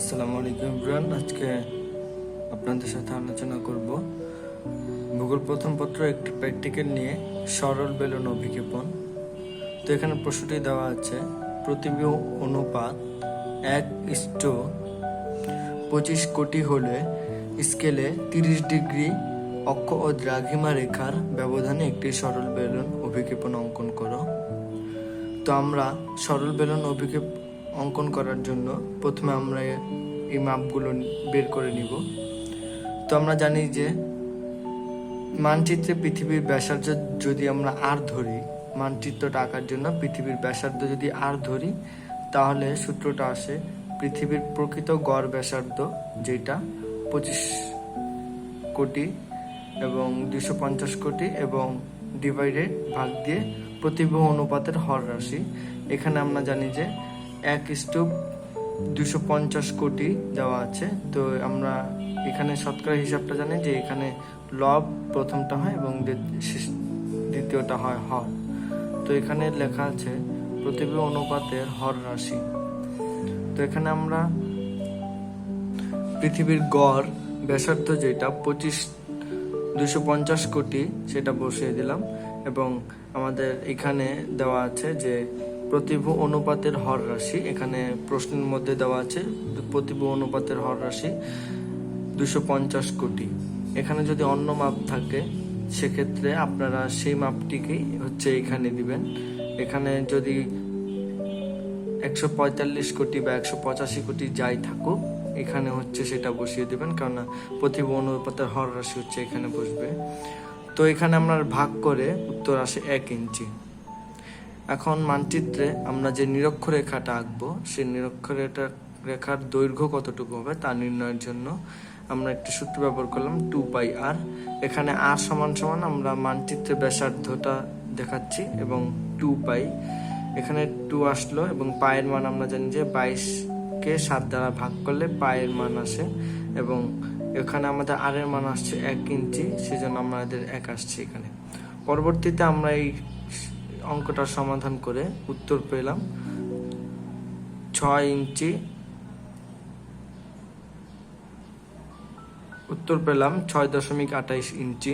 আসসালামু আলাইকুম ইমরান। আজকে আপনাদের সাথে আলোচনা করব। ভূগোল প্রথম পত্র একটি প্র্যাকটিক্যাল নিয়ে সরল বেলুন অভিক্ষেপণ। তো এখানে প্রশ্নটি দেওয়া আছে প্রতিবিম্ব অনুপাত এক ইষ্ট পঁচিশ কোটি হলে স্কেলে তিরিশ ডিগ্রি অক্ষ ও দ্রাঘিমা রেখার ব্যবধানে একটি সরল বেলুন অভিক্ষেপণ অঙ্কন করো। তো আমরা সরল বেলুন অভিক্ষেপ অঙ্কন করার জন্য প্রথমে আমরা এই মাপগুলো বের করে নিব। তো আমরা জানি যে মানচিত্রে পৃথিবীর ব্যাসার্ধ যদি আমরা আর ধরি, মানচিত্রটা আঁকার জন্য পৃথিবীর ব্যাসার্ধ যদি আর ধরি, তাহলে সূত্রটা আসে পৃথিবীর প্রকৃত গড় ব্যাসার্ধ যেটা পঁচিশ কোটি এবং দুশো পঞ্চাশ কোটি এবং ডিভাইডেড ভাগ দিয়ে প্রতিবিম্ব অনুপাতের হর রাশি। এখানে আমরা জানি যে এক স্তূপ, দুশো পঞ্চাশ কোটি দেওয়া আছে। তো আমরা এখানে শতকরা হিসাবটা জানি যে এখানে লব প্রথমটা হয় এবং দ্বিতীয়টা হয় হর। তো এখানে লেখা আছে প্রতিবিম্ব অনুপাতের হর রাশি। তো এখানে আমরা পৃথিবীর গড়, ব্যাসার্ধ যেটা, পঁচিশ, দুশো পঞ্চাশ কোটি সেটা বসিয়ে দিলাম এবং আমাদের এখানে দেওয়া আছে যে প্রতিভু অনুপাতের হর রাশি, এখানে প্রশ্নের মধ্যে দেওয়া আছে, প্রতিভু অনুপাতের হর রাশি দুশো পঞ্চাশ কোটি। এখানে যদি অন্য মাপ থাকে, সেক্ষেত্রে আপনারা সেই মাপটিকেই হচ্ছে এখানে দিবেন। এখানে যদি একশো পঁয়তাল্লিশ কোটি বা একশো পঁচাশি কোটি যাই থাকুক, এখানে হচ্ছে সেটা বসিয়ে দেবেন, কেননা প্রতিভু অনুপাতের হর রাশি হচ্ছে এখানে বসবে। তো এখানে আমরা ভাগ করে উত্তর আসে এক ইঞ্চি। এখন মানচিত্রে আমরা যে নিরক্ষরেখাটা আঁকবো, সেই নিরক্ষরেখা রেখার দৈর্ঘ্য কতটুকু হবে তা নির্ণয়ের জন্য আমরা একটি সূত্র ব্যবহার করলাম টু পাই আর। এখানে আর সমান সমান আমরা মানচিত্রে ব্যাসার্ধটা দেখাচ্ছি এবং টু পাই এখানে টু আসলো এবং পায়ের মান আমরা জানি যে বাইশকে সাত দ্বারা ভাগ করলে পায়ের মান আসে এবং এখানে আমাদের আর এর মান আসছে এক ইঞ্চি, সেজন্য আমাদের এক আসছে এখানে। পরবর্তীতে আমরা এই অঙ্কটার সমাধান করে উত্তর পেলাম। ছয় ইঞ্চি। উত্তর পেলাম ছয় দশমিক আঠাইশ ইঞ্চি,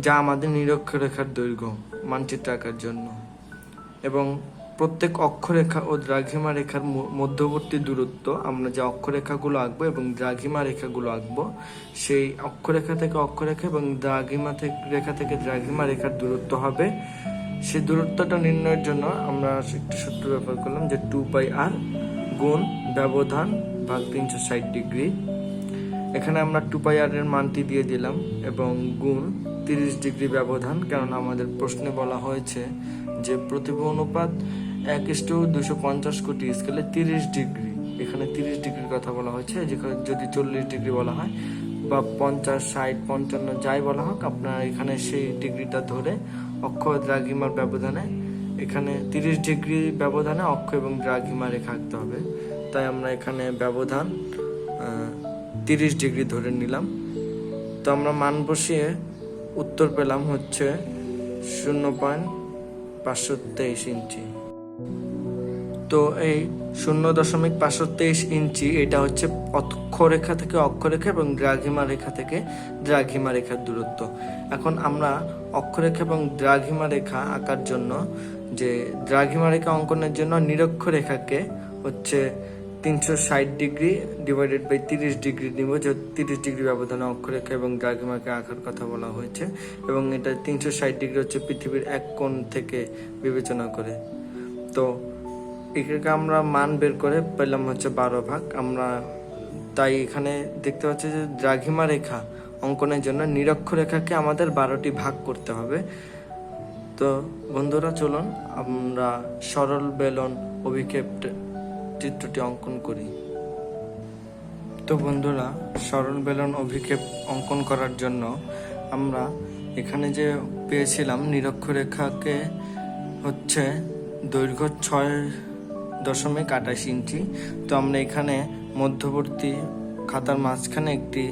যা আমাদের নিরক্ষরেখার দৈর্ঘ্য, মানচিত্র আঁকার জন্য। এবং প্রত্যেক অক্ষরেখা ও দ্রাঘিমা রেখার মধ্যবর্তী দূরত্ব, আমরা যে অক্ষরেখাগুলো আঁকবো এবং দ্রাঘিমা রেখাগুলো আঁকবো, সেই অক্ষরেখা থেকে অক্ষরেখা এবং দ্রাঘিমা থেকে রেখা থেকে দ্রাঘিমা রেখার দূরত্ব হবে সেই দূরত্বটা নির্ণয়ের জন্য আমরা একটি সূত্র ব্যবহার করলাম যে টু পাই আর গুণ ব্যবধান ভাগ তিনশো ষাট ডিগ্রি। এখানে আমরা টু পাই আর এর মানটি দিয়ে দিলাম এবং গুণ তিরিশ ডিগ্রি ব্যবধান, কেননা আমাদের প্রশ্নে বলা হয়েছে যে প্রতিভা অনুপাত এক ইস্টু দুশো পঞ্চাশ কোটি স্কেলে তিরিশ ডিগ্রি। এখানে তিরিশ ডিগ্রির কথা বলা হয়েছে যেখানে যদি চল্লিশ ডিগ্রি বলা হয় বা পঞ্চাশ, ষাট, পঞ্চান্ন যাই বলা হোক, আপনার এখানে সেই ডিগ্রিটা ধরে অক্ষ দ্রাঘিমার ব্যবধানে। এখানে তিরিশ ডিগ্রি ব্যবধানে অক্ষ এবং দ্রাঘিমা রেখা আঁকতে হবে। তাই আমরা এখানে ব্যবধান তিরিশ ডিগ্রি ধরে নিলাম। তো আমরা মান বসিয়ে উত্তর পেলাম হচ্ছে শূন্য পয়েন্ট পাঁচশো তেইশ ইঞ্চি। তো এই শূন্য দশমিক পাঁচশো তেইশ ইঞ্চি, এটা হচ্ছে অক্ষরেখা থেকে অক্ষরেখা এবং দ্রাঘিমা রেখা থেকে দ্রাঘিমা রেখার দূরত্ব। এখন আমরা অক্ষরেখা এবং দ্রাঘিমা রেখা আঁকার জন্য যে দ্রাঘিমা রেখা অঙ্কনের জন্য নিরক্ষরেখাকে হচ্ছে তিনশো ষাট ডিগ্রি ডিভাইডেড বাই তিরিশ ডিগ্রি নিব, যে তিরিশ ডিগ্রি ব্যবধানে অক্ষরেখা এবং দ্রাঘিমাকে আঁকার কথা বলা হয়েছে। এবং এটা তিনশো ষাট ডিগ্রি হচ্ছে পৃথিবীর এক কোণ থেকে বিবেচনা করে। তো এটাকে আমরা মান বের করে পেলাম হচ্ছে বারো ভাগ। আমরা তাই এখানে দেখতে পাচ্ছি যে দ্রাঘিমা রেখা অঙ্কনের জন্য নিরক্ষরেখাকে আমাদের বারোটি ভাগ করতে হবে। তো বন্ধুরা চলুন, আমরা সরল বেলন অভিক্ষেপ চিত্রটি অঙ্কন করি। তো বন্ধুরা, সরল বেলন অভিক্ষেপ অঙ্কন করার জন্য আমরা এখানে যে পেয়েছিলাম নিরক্ষরেখাকে হচ্ছে দৈর্ঘ্য ছয় দশমিক আঠাশ ইঞ্চি। তো আমরা এখানে মধ্যবর্তী খাতার মাঝখানে একটি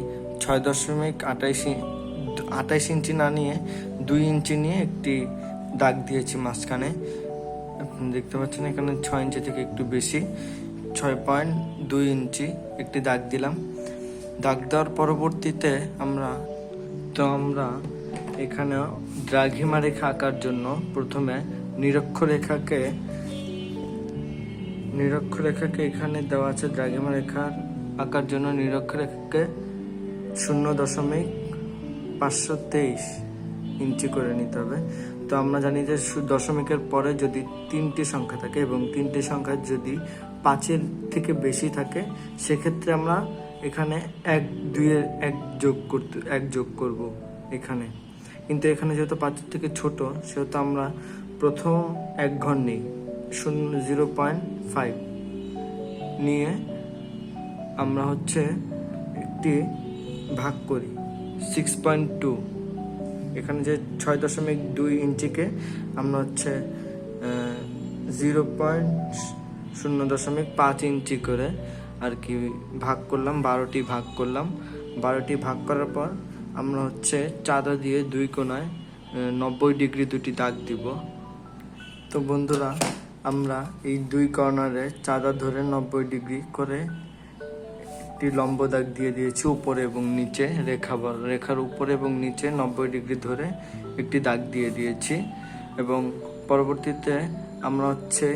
ছয় দশমিক আঠাইশ আঠাইশ ইঞ্চি না নিয়ে দুই ইঞ্চি নিয়ে একটি দাগ দিয়েছি মাঝখানে। আপনি দেখতে পাচ্ছেন এখানে ছয় ইঞ্চি থেকে একটু বেশি, ছয় পয়েন্ট দুই ইঞ্চি একটি দাগ দিলাম। দাগ দেওয়ার পরবর্তীতে আমরা, তো আমরা এখানে দ্রাঘিমা রেখা আঁকার জন্য প্রথমে নিরক্ষরেখাকে নিরক্ষরেখাকে এখানে দেওয়া আছে দ্রাঘিমা রেখার আঁকার জন্য নিরক্ষরেখাকে শূন্য দশমিক পাঁচশো তেইশ ইঞ্চি করে নিতে হবে। তো আমরা জানি যে দশমিকের পরে যদি তিনটি সংখ্যা থাকে এবং তিনটি সংখ্যা যদি পাঁচের থেকে বেশি থাকে, সেক্ষেত্রে আমরা এখানে এক, দুইয়ের এক যোগ করতে, এক যোগ করব এখানে। কিন্তু এখানে যেহেতু পাঁচের থেকে ছোট, সেহেতু আমরা প্রথম এক ঘর নিই। শূন্য, জিরো পয়েন্ট ফাইভ। নিয়ে আমরা হচ্ছে একটি ভাগ করি, সিক্স পয়েন্ট টু। এখানে যে ছয় দশমিক দুই ইঞ্চিকে আমরা হচ্ছে জিরো পয়েন্ট শূন্য দশমিক পাঁচ ইঞ্চি করে আর কি ভাগ করলাম, বারোটি ভাগ করলাম। বারোটি ভাগ করার পর আমরা হচ্ছে চাঁদা দিয়ে দুই কোনায় নব্বই ডিগ্রি দুটি দাগ দিব। তো বন্ধুরা আমরা এই দুই কর্নারে চাঁদা ধরে নব্বই ডিগ্রি করে একটি লম্ব দাগ দিয়ে দিয়েছি উপরে এবং নিচে রেখা রেখার উপরে এবং নিচে নব্বই ডিগ্রি ধরে একটি দাগ দিয়ে দিয়েছি এবং পরবর্তীতে আমরা হচ্ছে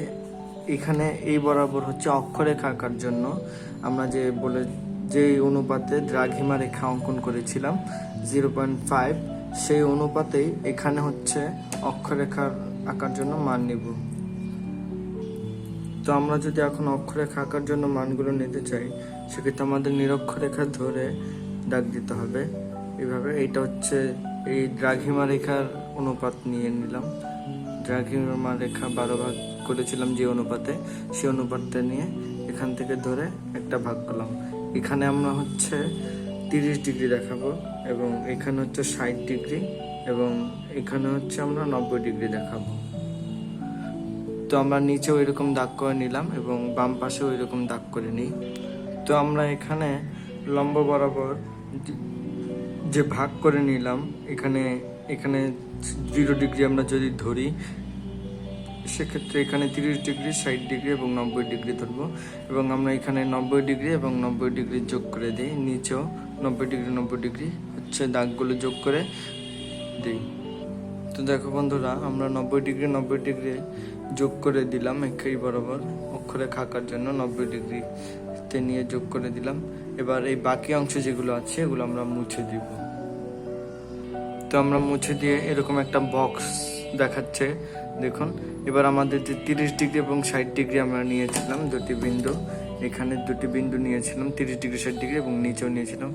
এখানে এই বরাবর হচ্ছে অক্ষরেখা আঁকার জন্য আমরা যে বলে যে অনুপাতে দ্রাঘিমা রেখা অঙ্কন করেছিলাম জিরো পয়েন্ট ফাইভ, সেই অনুপাতেই এখানে হচ্ছে অক্ষরেখার আঁকার জন্য মান নিব। তো আমরা যদি এখন অক্ষরেখা আঁকার জন্য মানগুলো নিতে চাই, সেক্ষেত্রে আমাদের নিরক্ষরেখা ধরে দাগ দিতে হবে। এভাবে এইটা হচ্ছে এই দ্রাঘিমা রেখার অনুপাত নিয়ে নিলাম। দ্রাঘিমা রেখা বারো ভাগ করেছিলাম যে অনুপাতে সেই অনুপাতটা নিয়ে এখান থেকে ধরে একটা ভাগ করলাম। এখানে আমরা হচ্ছে তিরিশ ডিগ্রি দেখাবো এবং এখানে হচ্ছে ষাট ডিগ্রি এবং এখানে হচ্ছে আমরা নব্বই ডিগ্রি দেখাবো। তো আমরা নিচেও এরকম দাগ করে নিলাম এবং বাম পাশেও এরকম দাগ করে নিই। তো আমরা এখানে লম্ব বরাবর যে- ভাগ করে নিলাম, এখানে এখানে জিরো ডিগ্রি আমরা যদি ধরি, সেক্ষেত্রে এখানে তিরিশ ডিগ্রি, ষাট ডিগ্রি এবং নব্বই ডিগ্রি ধরবো। এবং আমরা এখানে নব্বই ডিগ্রি এবং নব্বই ডিগ্রি যোগ করে দিই, নিচেও নব্বই ডিগ্রি নব্বই ডিগ্রি হচ্ছে দাগগুলো যোগ করে দিই। তো দেখো বন্ধুরা, আমরা নব্বই ডিগ্রি নব্বই ডিগ্রি যোগ করে দিলাম একই বরাবর। অক্ষরে খাকার জন্য নব্বই ডিগ্রিতে নিয়ে যোগ করে দিলাম। এবার এই বাকি অংশ যেগুলো আছে, এগুলো আমরা মুছে দিব। তো আমরা মুছে দিয়ে এরকম একটা বক্স দেখাচ্ছে, দেখুন। এবার আমাদের যে তিরিশ ডিগ্রি এবং ষাট ডিগ্রি আমরা নিয়েছিলাম দুটি বিন্দু, এখানে দুটি বিন্দু নিয়েছিলাম, তিরিশ ডিগ্রি, ষাট ডিগ্রি এবং নিচেও নিয়েছিলাম।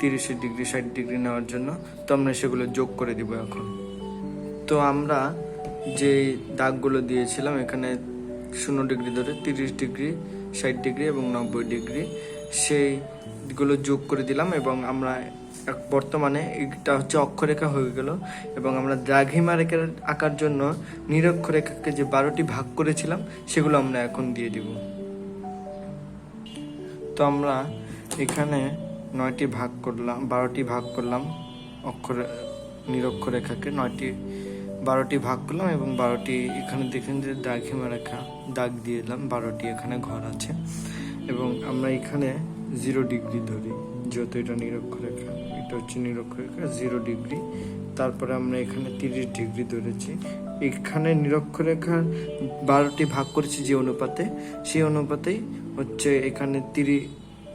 তিরিশ ডিগ্রি, ষাট ডিগ্রি নেওয়ার জন্য তো আমরা সেগুলো যোগ করে দিব এখন। তো আমরা যে দাগগুলো দিয়েছিলাম, এখানে শূন্য ডিগ্রি ধরে তিরিশ ডিগ্রি, ষাট ডিগ্রি এবং নব্বই ডিগ্রি, সেইগুলো যোগ করে দিলাম এবং আমরা বর্তমানে এটা হচ্ছে অক্ষরেখা হয়ে গেল এবং আমরা দ্রাঘিমা রেখার আঁকার জন্য নিরক্ষরেখাকে যে বারোটি ভাগ করেছিলাম, সেগুলো আমরা এখন দিয়ে দিব। তো আমরা এখানে নয়টি ভাগ করলাম, বারোটি ভাগ করলাম অক্ষরে, নিরক্ষরেখাকে, নয়টি বারোটি ভাগ করলাম এবং বারোটি এখানে দেখেন যে দাগিমা রেখা, দাগ দিয়ে দিলাম, বারোটি এখানে ঘর আছে। এবং আমরা এখানে জিরো ডিগ্রি ধরি, যেহেতু এটা নিরক্ষরেখা, এটা হচ্ছে নিরক্ষরেখা জিরো ডিগ্রি তারপরে আমরা এখানে তিরিশ ডিগ্রি ধরেছি। এখানে নিরক্ষরেখার বারোটি ভাগ করেছি যে অনুপাতে, সেই অনুপাতেই হচ্ছে এখানে তিরি,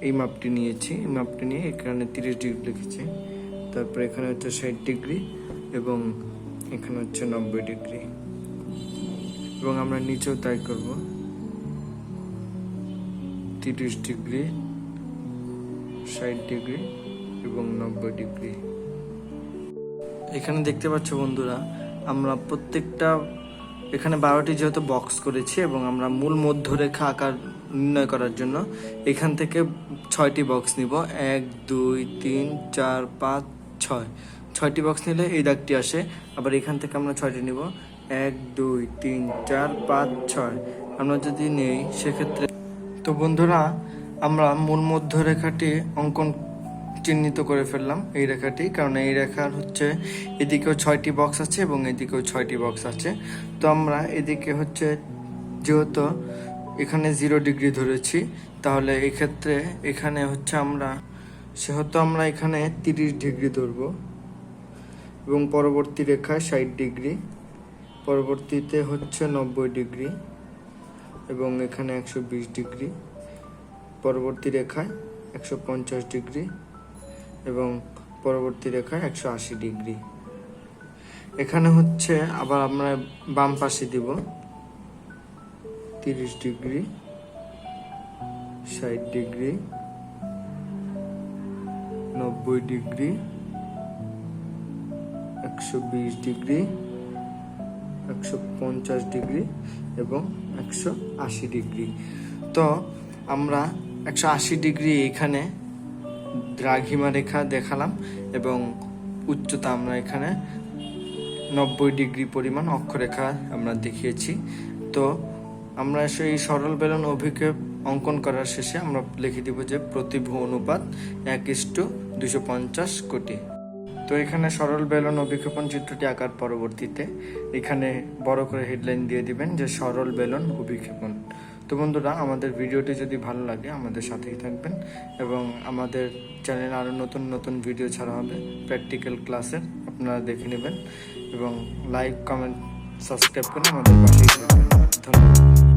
এই মাপটি নিয়েছি, এই মাপটি নিয়ে এখানে তিরিশ ডিগ্রি লিখেছি। তারপরে এখানে হচ্ছে ষাট ডিগ্রি এবং এখানে হচ্ছে নব্বই ডিগ্রি। এবং আমরা নিচেও তাই করব। তিরিশ ডিগ্রি, ষাট ডিগ্রি এবং নব্বই ডিগ্রি। এখানে দেখতে পাচ্ছ বন্ধুরা, আমরা প্রত্যেকটা, এখানে বারোটি যেহেতু বক্স করেছি এবং আমরা মূল মধ্যরেখা আকার নির্ণয় করার জন্য এখান থেকে ছয়টি বক্স নিব। এক, দুই, তিন, চার, পাঁচ, ছয়। ছয়টি বক্স নিলে এই দাগটি আসে। আবার এখান থেকে আমরা ছয়টি নিব। এক, দুই, তিন, চার, পাঁচ, ছয়। আমরা যদি নেই, সেক্ষেত্রে তো বন্ধুরা, আমরা মূল মধ্যরেখাটি অঙ্কন চিহ্নিত করে ফেললাম এই রেখাটি। কারণ এই রেখার হচ্ছে এদিকেও ছয়টি বক্স আছে এবং এদিকেও ছয়টি বক্স আছে। তো আমরা এদিকে হচ্ছে যেহেতু এখানে জিরো ডিগ্রি ধরেছি, তাহলে এক্ষেত্রে এখানে হচ্ছে আমরা, সেহেতু আমরা এখানে তিরিশ ডিগ্রি ধরবো। এবং পরবর্তী রেখায় ষাট ডিগ্রি। পরবর্তীতে হচ্ছে নব্বই ডিগ্রি এবং এখানে একশো বিশ ডিগ্রি। পরবর্তী রেখায় একশো পঞ্চাশ ডিগ্রি এবং পরবর্তী রেখায় একশো আশি ডিগ্রি। এখানে হচ্ছে আবার আমরা বাম পাশে দিব। তিরিশ ডিগ্রি, ষাট ডিগ্রি, নব্বই ডিগ্রি একশো বিশ ডিগ্রি, একশো পঞ্চাশ ডিগ্রি এবং একশো আশি ডিগ্রি। তো আমরা একশো আশি ডিগ্রি এখানে দ্রাঘিমা রেখা দেখালাম এবং উচ্চতা আমরা এখানে নব্বই ডিগ্রি পরিমাণ অক্ষরেখা আমরা দেখিয়েছি। তো আমরা সেই সরল বেলন অভিক্ষেপ অঙ্কন করার শেষে আমরা লিখে দিব যে প্রতিভু অনুপাত এক ইস্টু দুশো পঞ্চাশ কোটি। তো এখানে সরল বেলন অভিক্ষেপণ চিত্রটি আঁকার পরবর্তীতে এখানে বড় করে হেডলাইন দিয়ে দিবেন যে সরল বেলন অভিক্ষেপণ তো বন্ধুরা, আমাদের ভিডিওটি যদি ভালো লাগে, আমাদের সাথেই থাকবেন এবং আমাদের চ্যানেলে আরও নতুন নতুন ভিডিও ছাড়া হবে প্র্যাকটিক্যাল ক্লাসের আপনারা দেখে নেবেন এবং লাইক কমেন্ট সাবস্ক্রাইব করে আমাদের পাশেই ধন্যবাদ।